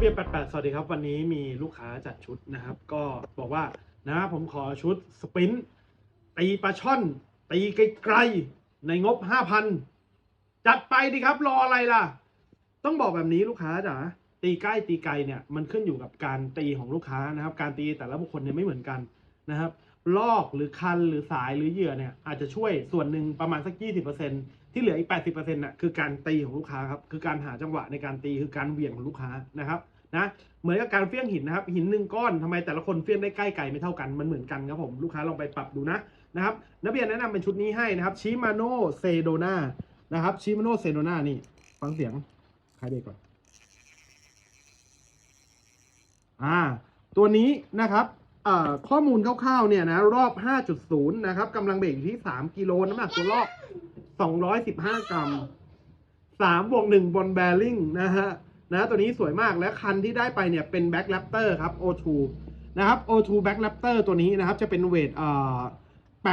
เบียร์88สวัสดีครับ วันนี้มีลูกค้าจัดชุดนะครับ ก็บอกว่านะผมขอชุดสปินตีปลาช่อน ตีไกลๆในงบห้าพันจัดไปดิครับ รออะไรล่ะ ต้องบอกแบบนี้ลูกค้าจ๋าตีใกล้ตีไกลเนี่ยมันขึ้นอยู่กับการตีของลูกค้านะครับ การตีแต่ละบุคคลเนี่ยไม่เหมือนกันนะครับ ลอกหรือคันหรือสายหรือเหยื่อเนี่ยอาจจะช่วยส่วนหนึ่งประมาณสัก 20%ที่เหลืออีก 80%น่ะคือการตีของลูกค้าครับคือการหาจังหวะในการตีคือการเหวี่ยงของลูกค้านะครับนะเหมือนกับการเฟี้ยงหินนะครับ หินหนึ่งก้อนทำไมแต่ละคนเฟี้ยงได้ใกล้ไกลไม่เท่ากันมันเหมือนกันครับผมลูกค้าลองไปปรับดูนะนะครับนักเบียร์แนะนำเป็นชุดนี้ให้นะครับชิมาโนเซโดนานะครับชิมาโนเซโดนานี่ฟังเสียงใครเด็กก่อนอ่าตัวนี้นะครับ ข้อมูลคร่าวๆเนี่ยนะรอบ 5.0 นะครับกำลังเบรกอยู่ที่ 3 กิโลน้ำหนักตัวรอบ 215 กรัม3บวก1บนแบริ่งนะฮะนะตัวนี้สวยมากและคันที่ได้ไปเนี่ยเป็นแบ็ k แรปเตอร์ครับ O2 นะครับ O2 Back Raptor ตัวนี้นะครับจะเป็นเวทเอ่อ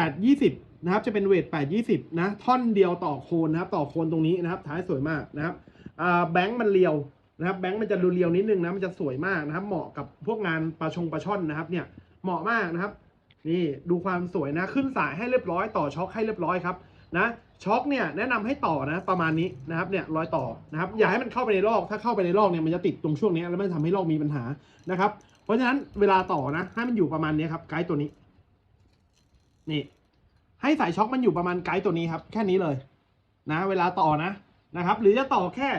820 นะครับจะเป็นเวท 820 นะ ท่อนเดียวต่อโคนนะครับ ต่อโคนตรงนี้นะครับ ท้ายสวยมากนะครับอ่าแบงค์มันเรียวนะครับแบงค์มันจะดูเรียวนิดนึงนะ มันจะสวยมากนะครับ เหมาะกับพวกงานปลาชงปลาช่อนนะครับเนี่ย เหมาะมากนะครับ นี่ดูความสวยนะ ขึ้นสายให้เรียบร้อยต่อช็อคให้เรียบร้อยครับนะช็อคเนี่ยแนะนำให้ต่อนะประมาณนี้นะครับเนี่ยรอยต่อนะครับอย่าให้มันเข้าไปในลอก ถ้าเข้าไปในลอกเนี่ยมันจะติดตรงช่วงนี้แล้วมันทำให้ลอกมีปัญหานะครับ เพราะฉะนั้นเวลาต่อนะให้มันอยู่ประมาณนี้ครับไกด์ตัวนี้ นี่ ให้สายช็อคมันอยู่ประมาณไกด์ตัวนี้ครับ แค่นี้เลยนะ เวลาต่อนะนะครับ หรือจะต่อแค่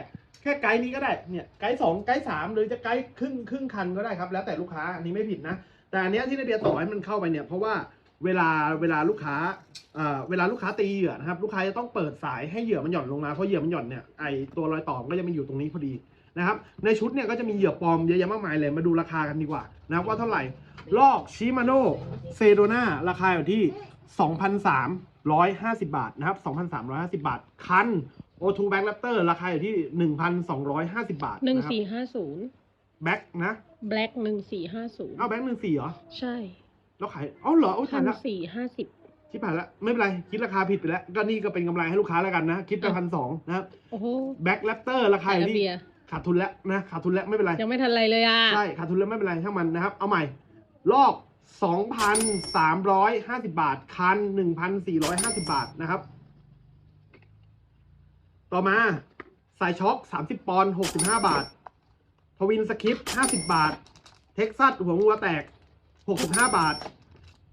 แค่ไกด์นี้ก็ได้เนี่ยไกด์สองไกด์สามหรือจะไกด์ครึ่งครึ่งคันก็ได้ครับ แล้วแต่ลูกค้าอันนี้ไม่ผิดนะ แต่อันเนี้ยที่นาเดียต่อให้มันเข้าไปเนี่ยเพราะว่าเวลาเวลาลูกค้าเอ่อเวลาลูกค้าตีเหยื่อนะครับลูกค้าจะต้องเปิดสายให้เหยื่อมันหย่อนลงมาเพราะเหยื่อมันหย่อนเนี่ยไอตัวรอยต่อมันก็จะมาอยู่ตรงนี้พอดีนะครับในชุดเนี่ยก็จะมีเหยื่อปลอมเยอะแยะมากมายเลยมาดูราคากันดีกว่านะครับว่าเท่าไหร่ลอกชิมาโนเซโดนาราคาอยู่ที่ 2,350 บาทนะครับ2,350 บาท คัน O2 Back Raptor ราคาอยู่ที่ 1,250 บาทหนึ่งนะครับ สี่ห้าศูนย์ แบ็คนะแบล็กหนึ่งสี่ห้าศูนย์เอาแบ็คหนึ่งสี่เหรอ ใช่แล้วขายเอ้าเหรอโอ้ยพัตายนละสี่ห้าสิบชิบหายละไม่เป็นไรคิดราคาผิดไปแล้ว ก็นี่ก็เป็นกำไรให้ลูกค้าแล้วกันนะ คิดไปอะพันสองนะครับโอ้โหแบ็คแรปเตอร์ราคาอยู่แต่ละเบีที่ยร์ขาดทุนแล้วนะขาดทุนแล้วไม่เป็นไร ยังไม่ทันไรเลยอะ ใช่ขาดทุนแล้วไม่เป็นไรช่างมันนะครับ เอาใหม่ ลอก 2,350 บาท คัน 1,450 บาทนะครับ ต่อมา สายช็อค 30 ปอนด์65 บาท ทวินสคริปต์50 บาท เท็กซัสหัวงัวแตก 65 บาท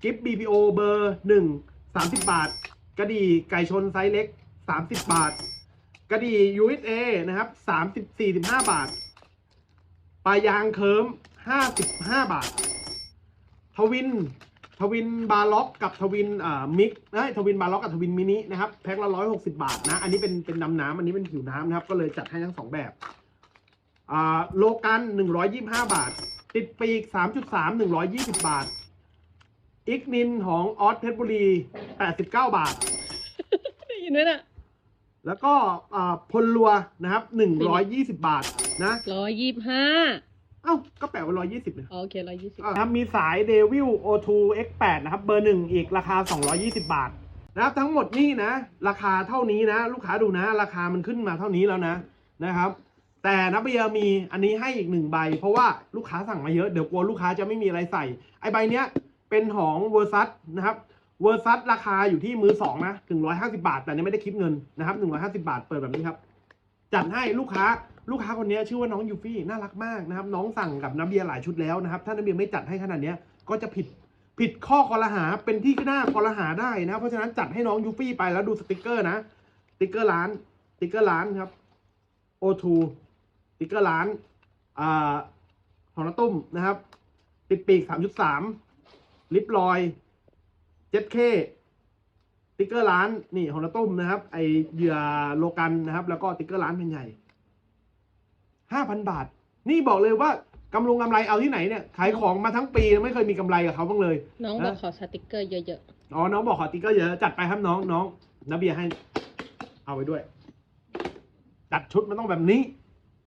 กิฟต์ BPO เบอร์ 1 30 บาท กระดี่ไก่ชนไซส์เล็ก 30 บาท กระดี่ USA นะครับ30 45 บาท ปลายางเคิร์ม55 บาท ทวินทวินบาล็อกกับทวินอ่ามิกเอ้ยทวินบาล็อกกับทวินมินินะครับแพ็คละร้อยหกสิบาทนะ อันนี้เป็นเป็นดำน้ำอันนี้เป็นผิวน้ำนะครับ ก็เลยจัดให้ทั้งสองแบบ โลกันหนึ่งร้อยยี่ห้าบาท ติดปีกสามจุดสามหนึ่งร้อยยี่สิบาท อิกนินของออสเพชรบุรีแปดสิบเก้าบาท ได้ยินไหมน่ะ แล้วก็อ่าพลลัวนะครับหนึ่งร้อยยี่สิบาทนะร้อยยี่ห้าเอ้า ก็แปะว่าร้อยยี่สิบเนี่ยโอเคร้อยยี่สิบนะครับ มีสาย d e v i l O2 X8 นะครับ เบอร์หนึ่งอีกราคา220บาท นะครับ ทั้งหมดนี่นะ ราคาเท่านี้นะ ลูกค้าดูนะ ราคามันขึ้นมาเท่านี้แล้วนะ นะครับ แต่นับเบียร์มีอันนี้ให้อีกหนึ่งใบ เพราะว่าลูกค้าสั่งมาเยอะ เดี๋ยวกลัวลูกค้าจะไม่มีอะไรใส่ ไอใบเนี้ยเป็นของเวอร์ซัสนะครับเวอร์ซัสราคาอยู่ที่มือสองนะถึงร้อยห้าสิบาท แต่อันนี้ไม่ได้คิดเงินนะครับหนึ่งร้อยห้าสิบาทเปิดแบบนี้ครับ จัดให้ลูกค้าลูกค้าคนนี้ชื่อว่าน้องยูฟี่น่ารักมากนะครับ น้องสั่งกับน้ำเบียร์หลายชุดแล้วนะครับ ถ้าน้ำเบียร์ไม่จัดให้ขนาดเนี้ยก็จะผิดผิดข้อคอรหาเป็นที่หน้าคอรหาได้นะครับเพราะฉะนั้นจัดให้น้องยูฟี่ไปแล้วดูสติกเกอร์นะสติกเกอร์ร้านสติกเกอร์ร้านครับ O2 ติกเกอร์ร้านอ่าของน้าตุ้มนะครับ ติดปีก3.3ลิปลอยเจ็ดเคสติ๊กเกอร์ร้านนี่ของน้าตุ้มนะครับ ไอเหยื่อโลกันนะครับ แล้วก็สติ๊กเกอร์ร้านเป็นใหญ่ห้าพันบาท นี่บอกเลยว่ากำลงกำไรเอาที่ไหนเนี่ยขายของมาทั้งปีไม่เคยมีกำไรกับเขาบ้างเลย น้องนะบอกขอสติกเกอร์เยอะอ๋อ น้องบอกขอสติ๊กเกอร์เยอะ จัดไปครับน้องน้องนาเบียร์ให้ เอาไว้ด้วย จัดชุดมันต้องแบบนี้